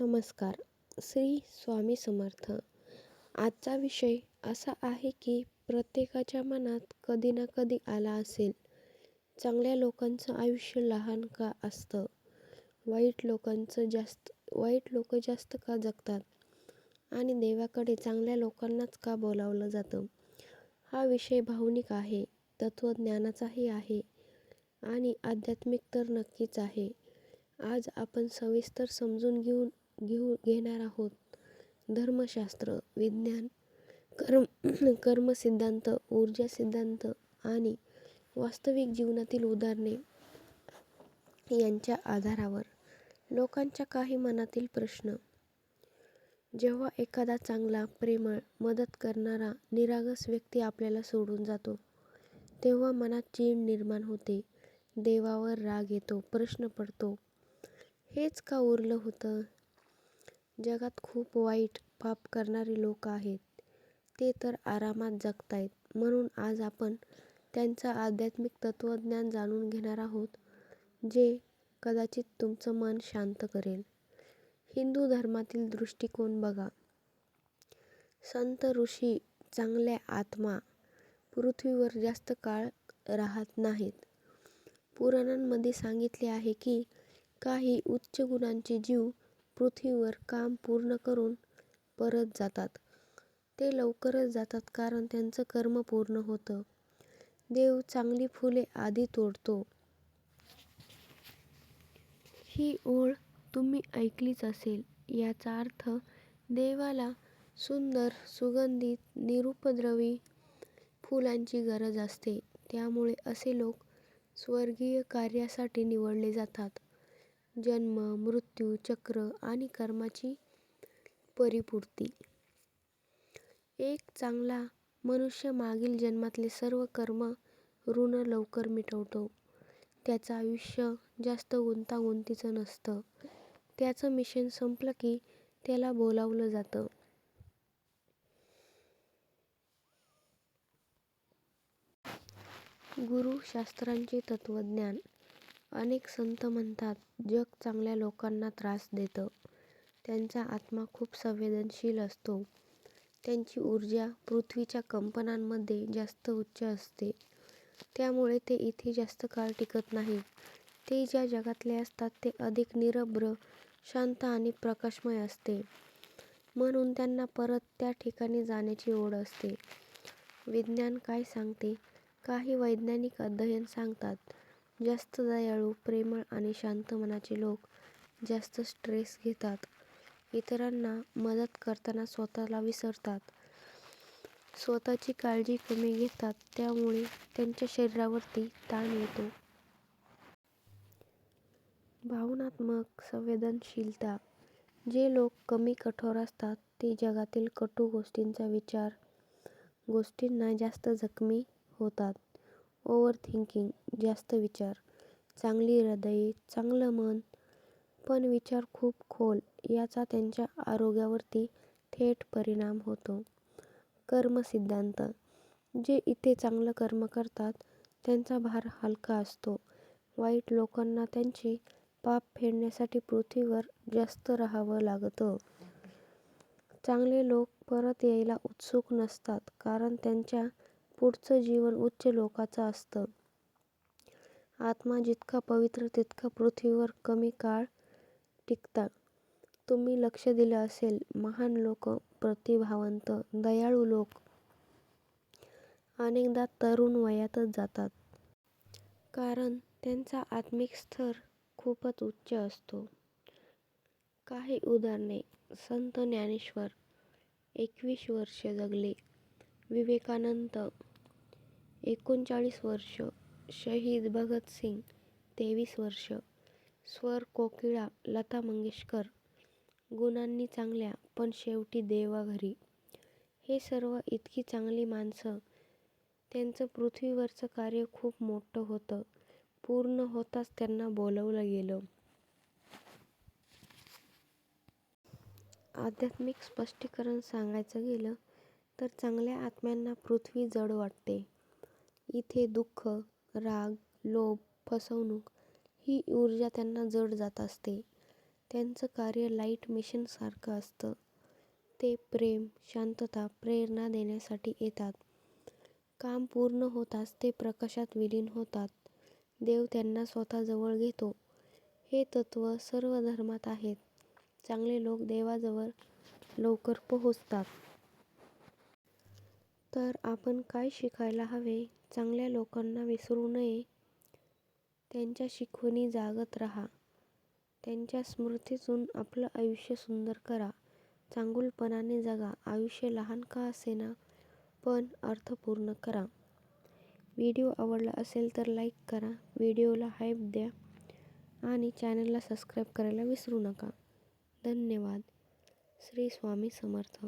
नमस्कार. श्री स्वामी समर्थ. आजचा विषय असा आहे की प्रत्येकाच्या मनात कधी ना कधी आला असेल. चांगल्या लोकांचं आयुष्य लहान का असतं? वाईट लोकांचं जास्त वाईट लोक जास्त का जगतात? आणि देवाकडे चांगल्या लोकांनाच का बोलावलं जातं? हा विषय भावनिक आहे तत्त्वज्ञानाचाही आहे आणि आध्यात्मिक तर नक्कीच आहे. आज आपण सविस्तर समजून घेऊन घेऊ घेणार आहोत. धर्मशास्त्र विज्ञान कर्म कर्मसिद्धांत ऊर्जा सिद्धांत आणि वास्तविक जीवनातील उदाहरणे यांच्या आधारावर लोकांच्या काही मनातील प्रश्न. जेव्हा एखादा चांगला प्रेमळ मदत करणारा निरागस व्यक्ती आपल्याला सोडून जातो तेव्हा मनात चीड निर्माण होते. देवावर राग येतो प्रश्न पडतो. हेच का उरलं होतं? जगात खूप वाईट पाप करणारे लोक आहेत. ते तर आरामात जगतायत. म्हणून आज आपण त्यांचं आध्यात्मिक तत्त्वज्ञान जाणून घेणार आहोत जे कदाचित तुमचं मन शांत करेल. हिंदू धर्मातील दृष्टिकोन बघा. संत ऋषी चांगल्या आत्मा पृथ्वीवर जास्त काळ राहत नाहीत. पुराणांमध्ये सांगितले आहे की काही उच्च गुणांचे जीव पृथ्वीवर काम पूर्ण करून परत जातात. ते लवकरच जातात कारण त्यांचं कर्म पूर्ण होतं. देव चांगली फुले आधी तोडतो. ही ओळ तुम्ही ऐकलीच असेल. याचा अर्थ देवाला सुंदर सुगंधित निरुपद्रवी फुलांची गरज असते. त्यामुळे असे लोक स्वर्गीय कार्यासाठी निवडले जातात. जन्म मृत्यू चक्र आणि कर्माची परिपूर्ती. एक चांगला मनुष्य मागील जन्मातले सर्व कर्म ऋण लवकर मिटवतो. त्याचं आयुष्य जास्त गुंतागुंतीचं नसतं. त्याचं मिशन संपलं की त्याला बोलावलं जातं. गुरु शास्त्रांचे तत्त्वज्ञान अनेक संत म्हणतात जग चांगल्या लोकांना त्रास देतं. त्यांचा आत्मा खूप संवेदनशील असतो. त्यांची ऊर्जा पृथ्वीच्या कंपनांमध्ये जास्त उच्च असते. त्यामुळे ते इथे जास्त काळ टिकत नाहीत ते ज्या जगातले असतात ते अधिक निरभ्र शांत आणि प्रकाशमय असते. म्हणून त्यांना परत त्या ठिकाणी जाण्याची ओढ असते. विज्ञान काय सांगते? काही वैज्ञानिक अध्ययन सांगतात. जास्त दयाळू प्रेमळ आणि शांत मनाचे लोक जास्त स्ट्रेस घेतात. इतरांना मदत करताना स्वतःला विसरतात. स्वतःची काळजी कमी घेतात त्यामुळे त्यांच्या शरीरावरती ताण येतो. भावनात्मक संवेदनशीलता. जे लोक कमी कठोर असतात ते जगातील कटू गोष्टींचा विचार गोष्टींना जास्त जखमी होतात. ओव्हर थिंकिंग जास्त विचार चांगली हृदये चांगलं मन पण विचार खूप खोल याचा त्यांच्या आरोग्यावरती थेट परिणाम होतो. कर्मसिद्धांत जे इथे चांगलं कर्म करतात त्यांचा भार हलका असतो. वाईट लोकांना त्यांचे पाप फेडण्यासाठी पृथ्वीवर जास्त राहावं लागतं. चांगले लोक परत यायला उत्सुक नसतात कारण त्यांच्या पुढचं जीवन उच्च लोकाचं असतं. आत्मा जितका पवित्र तितका पृथ्वीवर कमी काळ टिकतात. तुम्ही लक्ष दिलं असेल महान लोक प्रतिभावंत दयाळू लोक. अनेकदा तरुण वयातच जातात. कारण त्यांचा आत्मिक स्तर खूपच उच्च असतो. काही उदाहरणे. संत ज्ञानेश्वर एकवीस वर्षे जगले. विवेकानंद एकोणचाळीस वर्ष. शहीद भगतसिंग तेवीस वर्ष. स्वर कोकिळा लता मंगेशकर. गुणांनी चांगल्या पण शेवटी देवाघरी. हे सर्व इतकी चांगली माणसं त्यांचं पृथ्वीवरचं कार्य खूप मोठं होतं. पूर्ण होताच त्यांना बोलावलं गेलं. आध्यात्मिक स्पष्टीकरण सांगायचं गेलं तर चांगल्या आत्म्यांना पृथ्वी जड वाटते. इथे दुःख राग लोभ फसवणूक ही ऊर्जा त्यांना जड जात असते त्यांचं कार्य लाइट मिशनसारखं असतं. ते प्रेम, शांतता, प्रेरणा देण्यासाठी येतात. काम पूर्ण होताच ते प्रकाशात विलीन होतात. देव त्यांना स्वतःजवळ घेतो. हे तत्त्व सर्व धर्मात आहेत. चांगले लोक देवाजवळ लवकर पोहोचतात. तर आपण काय शिकायला हवे? चांगल्या लोकांना विसरू नये. त्यांच्या शिकवणी जागत राहा. त्यांच्या स्मृतीतून आपलं आयुष्य सुंदर करा. चांगुलपणाने जगा. आयुष्य लहान का असेना, पण अर्थपूर्ण करा. व्हिडिओ आवडला असेल तर लाईक करा, व्हिडिओला हाईप द्या आणि चॅनलला सबस्क्राईब करायला विसरू नका. धन्यवाद. श्री स्वामी समर्थ